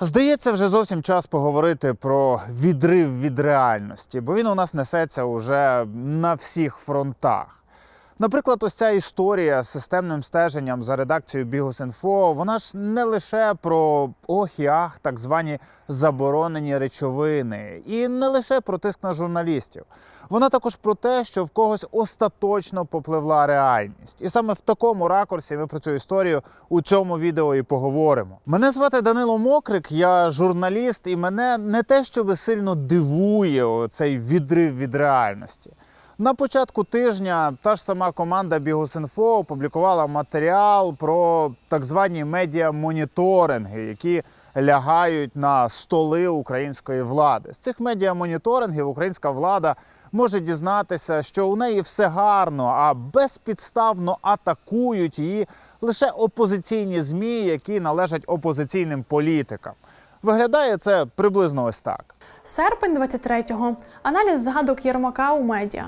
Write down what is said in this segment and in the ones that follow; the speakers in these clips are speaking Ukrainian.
Здається, вже зовсім час поговорити про відрив від реальності, бо він у нас несеться уже на всіх фронтах. Наприклад, ось ця історія з системним стеженням за редакцією Бігус.Інфо, вона ж не лише про ох і ах, так звані заборонені речовини, і не лише про тиск на журналістів. Вона також про те, що в когось остаточно попливла реальність. І саме в такому ракурсі ми про цю історію у цьому відео і поговоримо. Мене звати Данило Мокрик, я журналіст, і мене не те, щоби сильно дивує цей відрив від реальності. На початку тижня та ж сама команда Бігус.Інфо опублікувала матеріал про так звані медіамоніторинги, які лягають на столи української влади. З цих медіамоніторингів українська влада може дізнатися, що у неї все гарно, а безпідставно атакують її лише опозиційні змі, які належать опозиційним політикам. Виглядає це приблизно ось так. Серпень 23-го. Аналіз згадок Єрмака у медіа.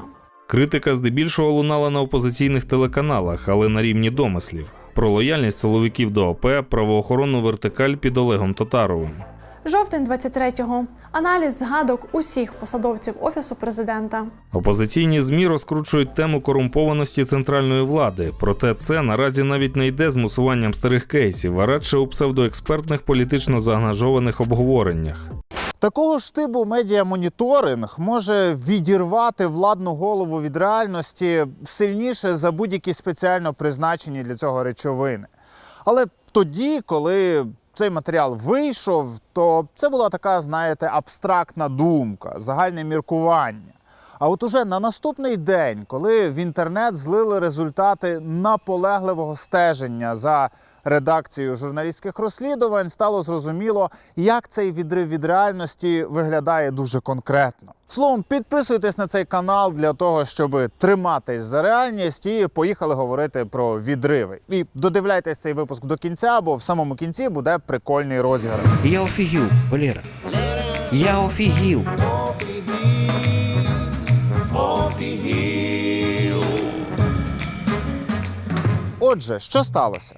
Критика здебільшого лунала на опозиційних телеканалах, але на рівні домислів про лояльність силовиків до ОП, правоохоронну вертикаль під Олегом Татаровим. Жовтень 23-го. Аналіз згадок усіх посадовців офісу президента. Опозиційні змі розкручують тему корумпованості центральної влади, проте це наразі навіть не йде з мусуванням старих кейсів, а радше у псевдоекспертних політично заангажованих обговореннях. Такого ж типу медіамоніторинг може відірвати владну голову від реальності сильніше за будь-які спеціально призначені для цього речовини. Але тоді, коли цей матеріал вийшов, то це була така, знаєте, абстрактна думка, загальне міркування. А от уже на наступний день, коли в інтернет злили результати наполегливого стеження за редакцією журналістських розслідувань, стало зрозуміло, як цей відрив від реальності виглядає дуже конкретно. Словом, підписуйтесь на цей канал для того, щоб триматись за реальність і поїхали говорити про відриви. І додивляйтесь цей випуск до кінця, бо в самому кінці буде прикольний розіграш. Я офігів, Валера. Я офігів. Отже, що сталося?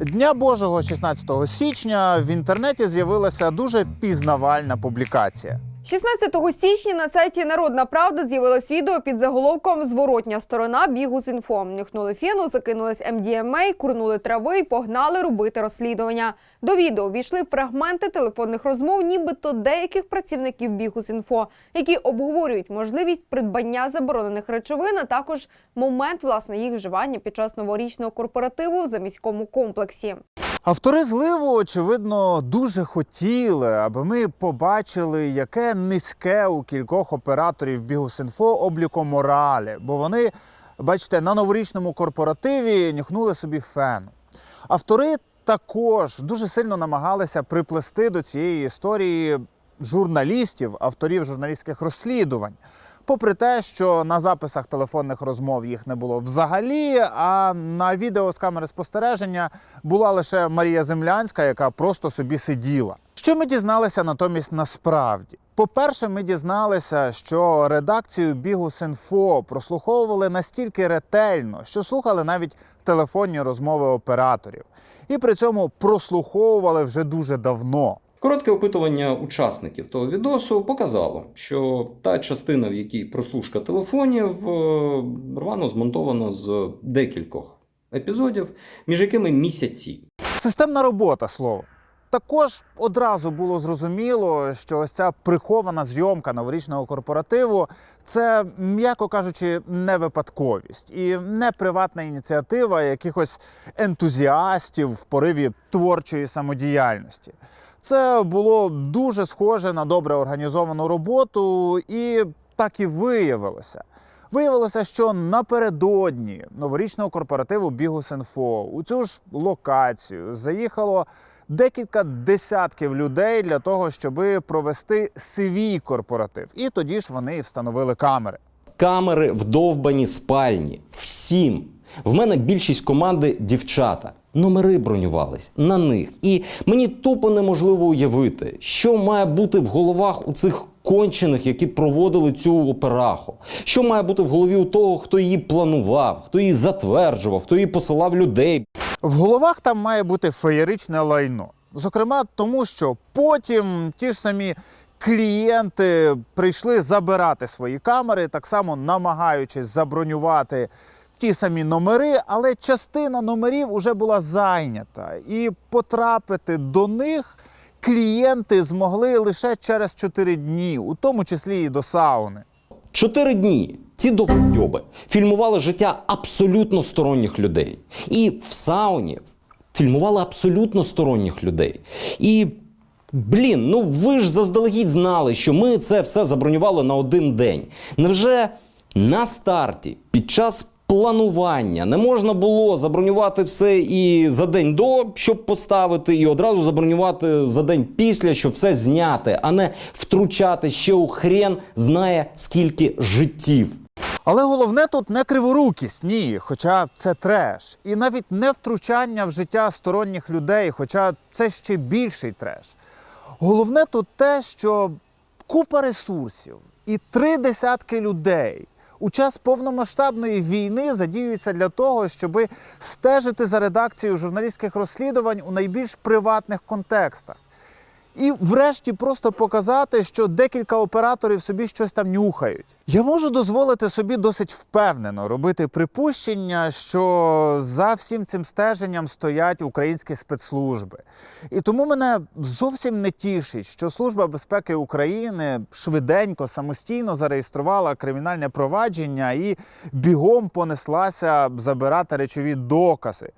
Дня Божого 16 січня в інтернеті з'явилася дуже пізнавальна публікація. 16 січня на сайті Народна Правда з'явилось відео під заголовком Зворотня сторона бігу з інфо. Нюхнули фену, закинулись MDMA, курнули трави і погнали робити розслідування. До відео війшли фрагменти телефонних розмов, нібито деяких працівників бігу з інфо, які обговорюють можливість придбання заборонених речовин, а також момент власне їх вживання під час новорічного корпоративу в заміському комплексі. Автори зливу, очевидно, дуже хотіли, аби ми побачили, яке низьке у кількох операторів Бігус.Інфо обліко моралі, бо вони, бачите, на новорічному корпоративі нюхнули собі фену. Автори також дуже сильно намагалися приплести до цієї історії журналістів, авторів журналістських розслідувань. Попри те, що на записах телефонних розмов їх не було взагалі, а на відео з камери спостереження була лише Марія Землянська, яка просто собі сиділа. Що ми дізналися натомість насправді? По-перше, ми дізналися, що редакцію Бігус.Інфо прослуховували настільки ретельно, що слухали навіть телефонні розмови операторів, і при цьому прослуховували вже дуже давно. Коротке опитування учасників того відосу показало, що та частина, в якій прослушка телефонів, е, рвано змонтована з декількох епізодів, між якими місяці. Системна робота, слово. Також одразу було зрозуміло, що ось ця прихована зйомка новорічного корпоративу це, м'яко кажучи, не випадковість і не приватна ініціатива якихось ентузіастів в пориві творчої самодіяльності. Це було дуже схоже на добре організовану роботу, і так і виявилося. Виявилося, що напередодні новорічного корпоративу Бігус.Інфо у цю ж локацію заїхало декілька десятків людей для того, щоб провести свій корпоратив. І тоді ж вони встановили камери. Камери вдовбані спальні. Всім. В мене більшість команди дівчата. Номери бронювались на них. І мені тупо неможливо уявити, що має бути в головах у цих кончених, які проводили цю операху. Що має бути в голові у того, хто її планував, хто її затверджував, хто її посилав людей. В головах там має бути феєричне лайно. Зокрема, тому що потім ті ж самі клієнти прийшли забирати свої камери, так само намагаючись забронювати ті самі номери, але частина номерів вже була зайнята, і потрапити до них клієнти змогли лише через 4 дні, у тому числі і до сауни. Чотири дні ці довйоби фільмували життя абсолютно сторонніх людей. І в сауні фільмували абсолютно сторонніх людей. І блін, ну ви ж заздалегідь знали, що ми це все забронювали на один день. Невже на старті під час планування не можна було забронювати все і за день до, щоб поставити, і одразу забронювати за день після, щоб все зняти, а не втручати ще у хрен знає скільки життів. Але головне тут не криворукість, ні, хоча це треш. І навіть не втручання в життя сторонніх людей, хоча це ще більший треш. Головне тут те, що купа ресурсів і три десятки людей у час повномасштабної війни задіюються для того, щоб стежити за редакцією журналістських розслідувань у найбільш приватних контекстах. І врешті просто показати, що декілька операторів собі щось там нюхають. Я можу дозволити собі досить впевнено робити припущення, що за всім цим стеженням стоять українські спецслужби. І тому мене зовсім не тішить, що Служба безпеки України швиденько самостійно зареєструвала кримінальне провадження і бігом понеслася забирати речові докази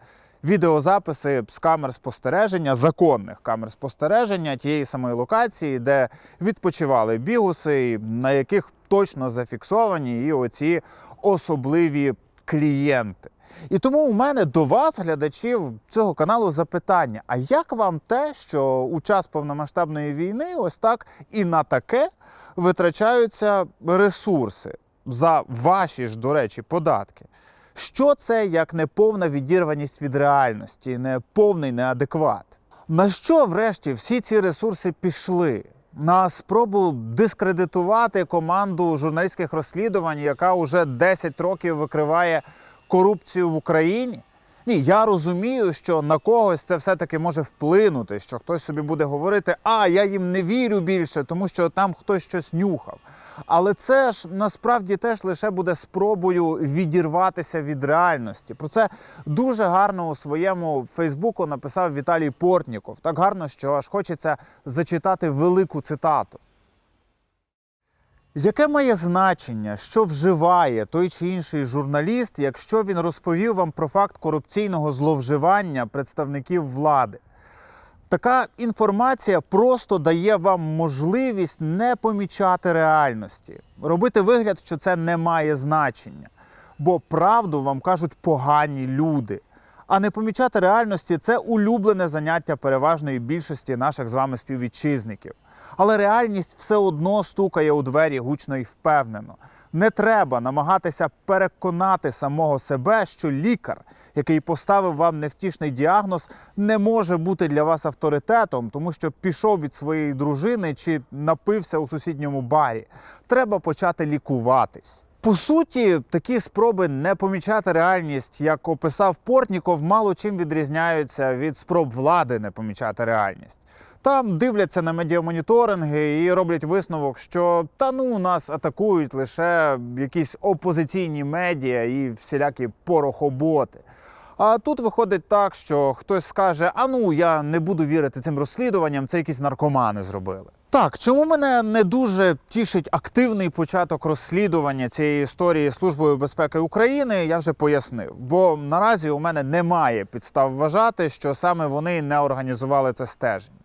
відеозаписи з камер спостереження, законних камер спостереження тієї самої локації, де відпочивали бігуси, на яких точно зафіксовані і оці особливі клієнти. І тому у мене до вас, глядачів цього каналу, запитання: а як вам те, що у час повномасштабної війни ось так і на таке витрачаються ресурси за ваші ж, до речі, податки? Що це як неповна відірваність від реальності, неповний неадекват? На що, врешті, всі ці ресурси пішли? На спробу дискредитувати команду журналістських розслідувань, яка вже 10 років викриває корупцію в Україні? Ні, я розумію, що на когось це все-таки може вплинути, що хтось собі буде говорити, а я їм не вірю більше, тому що там хтось щось нюхав. Але це ж насправді теж лише буде спробою відірватися від реальності. Про це дуже гарно у своєму Фейсбуку написав Віталій Портніков. Так гарно, що аж хочеться зачитати велику цитату. Яке має значення, що вживає той чи інший журналіст, якщо він розповів вам про факт корупційного зловживання представників влади? Така інформація просто дає вам можливість не помічати реальності, робити вигляд, що це не має значення. Бо правду вам кажуть погані люди. А не помічати реальності це улюблене заняття переважної більшості наших з вами співвітчизників. Але реальність все одно стукає у двері гучно і впевнено. Не треба намагатися переконати самого себе, що лікар, який поставив вам невтішний діагноз, не може бути для вас авторитетом, тому що пішов від своєї дружини чи напився у сусідньому барі. Треба почати лікуватись. По суті, такі спроби не помічати реальність, як описав Портніков, мало чим відрізняються від спроб влади не помічати реальність. Там дивляться на медіамоніторинги і роблять висновок, що та ну нас атакують лише якісь опозиційні медіа і всілякі порохоботи. А тут виходить так, що хтось скаже: а ну я не буду вірити цим розслідуванням, це якісь наркомани зробили. Так, чому мене не дуже тішить активний початок розслідування цієї історії Службою безпеки України, я вже пояснив. Бо наразі у мене немає підстав вважати, що саме вони не організували це стеження.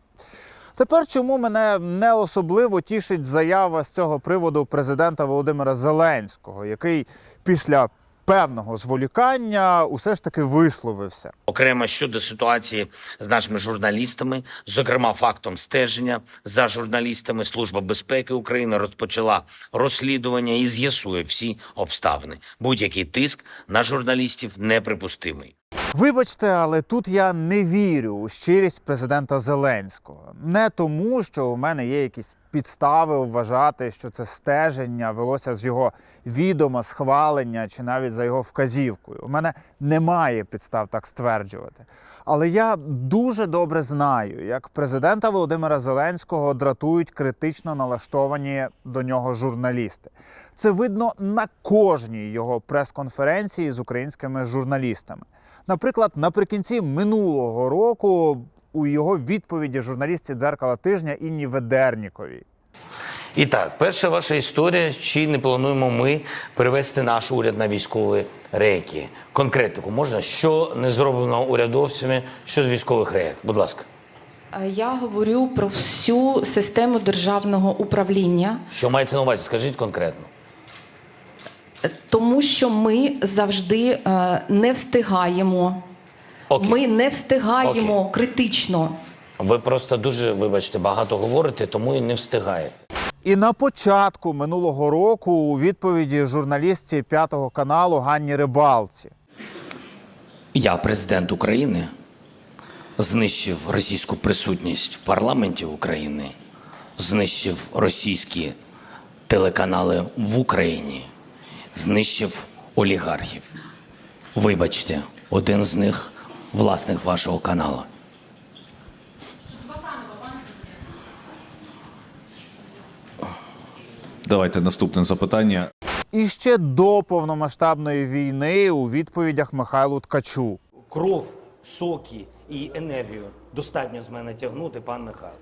Тепер чому мене не особливо тішить заява з цього приводу президента Володимира Зеленського, який після певного зволікання усе ж таки висловився. окремо щодо ситуації з нашими журналістами, зокрема фактом стеження за журналістами, Служба безпеки України розпочала розслідування і з'ясує всі обставини. Будь-який тиск на журналістів неприпустимий. Вибачте, але тут я не вірю у щирість президента Зеленського. Не тому, що у мене є якісь підстави вважати, що це стеження велося з його відома, схвалення чи навіть за його вказівкою. У мене немає підстав так стверджувати. Але я дуже добре знаю, як президента Володимира Зеленського дратують критично налаштовані до нього журналісти. Це видно на кожній його прес-конференції з українськими журналістами. Наприклад, наприкінці минулого року у його відповіді журналістці дзеркала тижня Інні Ведерніковій. І так, перша ваша історія. Чи не плануємо ми перевести наш уряд на військові рейки? Конкретику можна, що не зроблено урядовцями щодо військових рейок? Будь ласка, Е, Я говорю про всю систему державного управління, що мається на увазі? Скажіть конкретно. Тому що ми завжди е, не встигаємо. Окей. Ми не встигаємо критично. Ви просто дуже, вибачте, багато говорите, тому і не встигаєте. І на початку минулого року у відповіді журналістці п'ятого каналу Ганні Рибалці. Я, президент України, знищив російську присутність в парламенті України, знищив російські телеканали в Україні, знищив олігархів. Вибачте, один з них власник вашого каналу. Давайте наступне запитання. І ще до повномасштабної війни у відповідях Михайлу Ткачу. Кров, соки і енергію достатньо з мене тягнути, пан Михайло.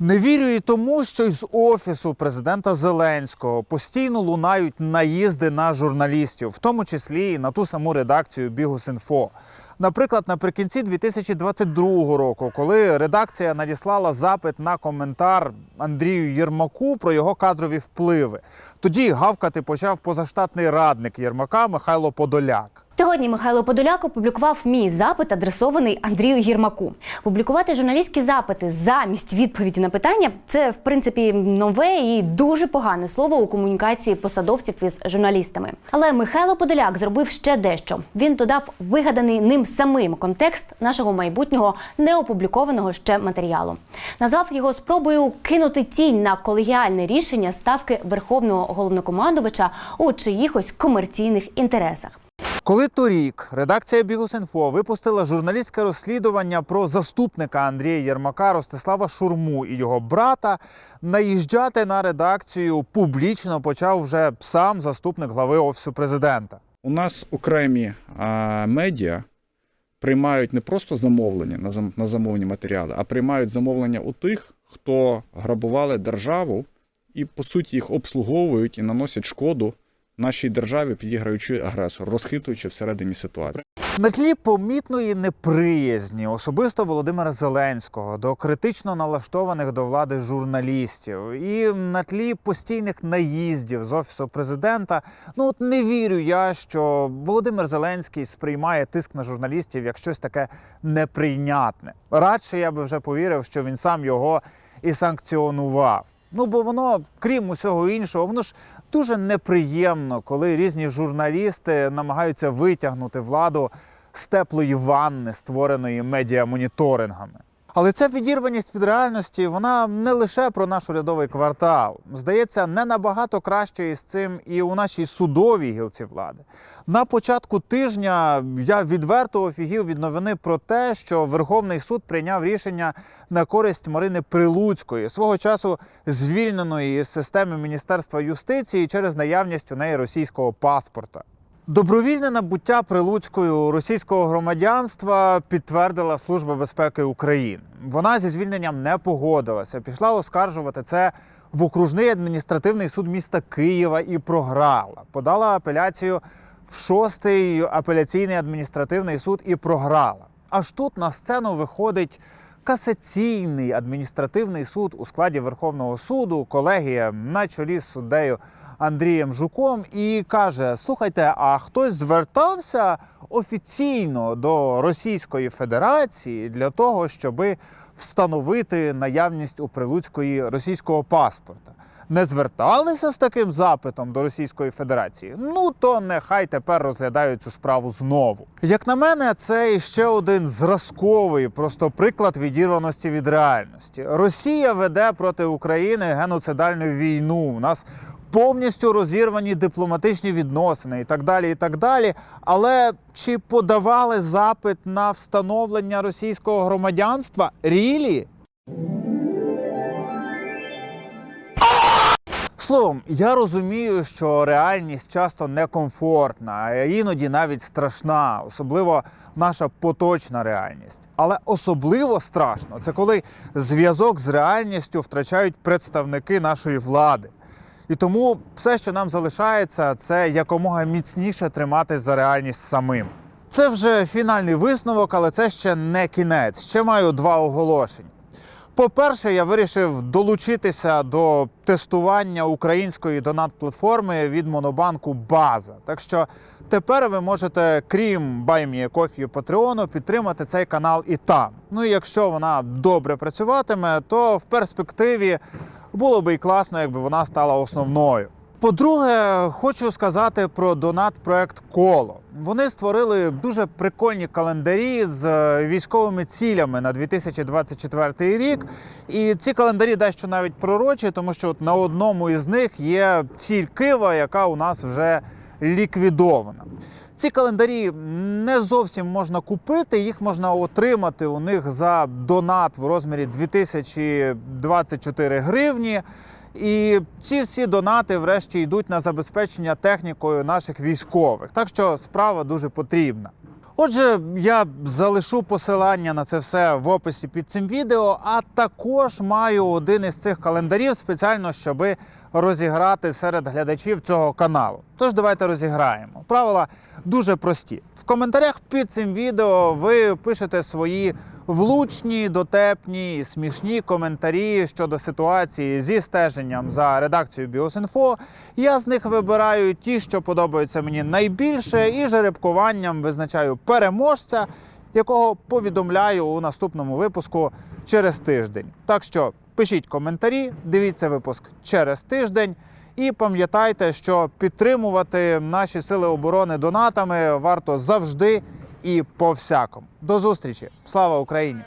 Не вірю і тому, що із офісу президента Зеленського постійно лунають наїзди на журналістів, в тому числі і на ту саму редакцію Бігус.Інфо. Наприклад, наприкінці 2022 року, коли редакція надіслала запит на коментар Андрію Єрмаку про його кадрові впливи, тоді гавкати почав позаштатний радник Єрмака Михайло Подоляк. Сьогодні Михайло Подоляк опублікував мій запит, адресований Андрію Єрмаку. Публікувати журналістські запити замість відповіді на питання це в принципі нове і дуже погане слово у комунікації посадовців із журналістами. Але Михайло Подоляк зробив ще дещо. Він додав вигаданий ним самим контекст нашого майбутнього неопублікованого ще матеріалу. Назвав його спробою кинути тінь на колегіальне рішення ставки верховного головнокомандувача у чиїхось комерційних інтересах. Коли торік редакція Бігус.Інфо випустила журналістське розслідування про заступника Андрія Єрмака Ростислава Шурму і його брата, наїжджати на редакцію публічно почав вже сам заступник глави офісу президента. У нас окремі а, медіа приймають не просто замовлення на, зам, на замовні матеріали, а приймають замовлення у тих, хто грабували державу і, по суті, їх обслуговують і наносять шкоду нашій державі, підіграючи агресор, розхитуючи всередині ситуацію. На тлі помітної неприязні особисто Володимира Зеленського до критично налаштованих до влади журналістів і на тлі постійних наїздів з офісу президента. Ну от не вірю я, що Володимир Зеленський сприймає тиск на журналістів як щось таке неприйнятне. Радше я би вже повірив, що він сам його і санкціонував. Ну бо воно, крім усього іншого, воно ж дуже неприємно, коли різні журналісти намагаються витягнути владу з теплої ванни, створеної медіамоніторингами. Але ця відірваність від реальності вона не лише про наш урядовий квартал. Здається, не набагато краще із цим і у нашій судовій гілці влади. На початку тижня я відверто офігів від новини про те, що Верховний суд прийняв рішення на користь Марини Прилуцької, свого часу звільненої із системи Міністерства юстиції через наявність у неї російського паспорта. Добровільне набуття прилуцькою російського громадянства підтвердила Служба безпеки України. Вона зі звільненням не погодилася, пішла оскаржувати це в окружний адміністративний суд міста Києва і програла. Подала апеляцію в шостий апеляційний адміністративний суд і програла. Аж тут на сцену виходить касаційний адміністративний суд у складі Верховного суду, колегія на чолі з суддею Андрієм Жуком, і каже: Слухайте, а хтось звертався офіційно до Російської Федерації для того, щоби встановити наявність у Прилуцької російського паспорта. Не зверталися з таким запитом до Російської Федерації. Ну то нехай тепер розглядають цю справу знову. Як на мене, це ще один зразковий, просто приклад відірваності від реальності. Росія веде проти України геноцидальну війну. У нас повністю розірвані дипломатичні відносини і так далі. і так далі. Але чи подавали запит на встановлення російського громадянства? Рілі? Словом, я розумію, що реальність часто некомфортна, а іноді навіть страшна, особливо наша поточна реальність. Але особливо страшно це коли зв'язок з реальністю втрачають представники нашої влади. І тому все, що нам залишається, це якомога міцніше триматись за реальність самим. Це вже фінальний висновок, але це ще не кінець. Ще маю два оголошення. По-перше, я вирішив долучитися до тестування української донат-платформи від монобанку База. Так що тепер ви можете, крім BuyMeACoffee Patreon, підтримати цей канал і там. Ну і якщо вона добре працюватиме, то в перспективі було би і класно, якби вона стала основною. По-друге, хочу сказати про донат-проект Коло. Вони створили дуже прикольні календарі з е, військовими цілями на 2024 рік. І ці календарі дещо навіть пророчі, тому що от на одному із них є ціль Кива, яка у нас вже ліквідована. Ці календарі не зовсім можна купити, їх можна отримати у них за донат в розмірі 2024 гривні. І ці всі донати, врешті, йдуть на забезпечення технікою наших військових. Так що справа дуже потрібна. Отже, я залишу посилання на це все в описі під цим відео, а також маю один із цих календарів спеціально, щоб розіграти серед глядачів цього каналу. Тож давайте розіграємо. Правила дуже прості. В коментарях під цим відео ви пишете свої влучні, дотепні смішні коментарі щодо ситуації зі стеженням за редакцією Біосінфо. Я з них вибираю ті, що подобаються мені найбільше, і жеребкуванням визначаю переможця, якого повідомляю у наступному випуску через тиждень. Так що пишіть коментарі, дивіться випуск через тиждень. І пам'ятайте, що підтримувати наші сили оборони донатами варто завжди і по всякому. До зустрічі! Слава Україні!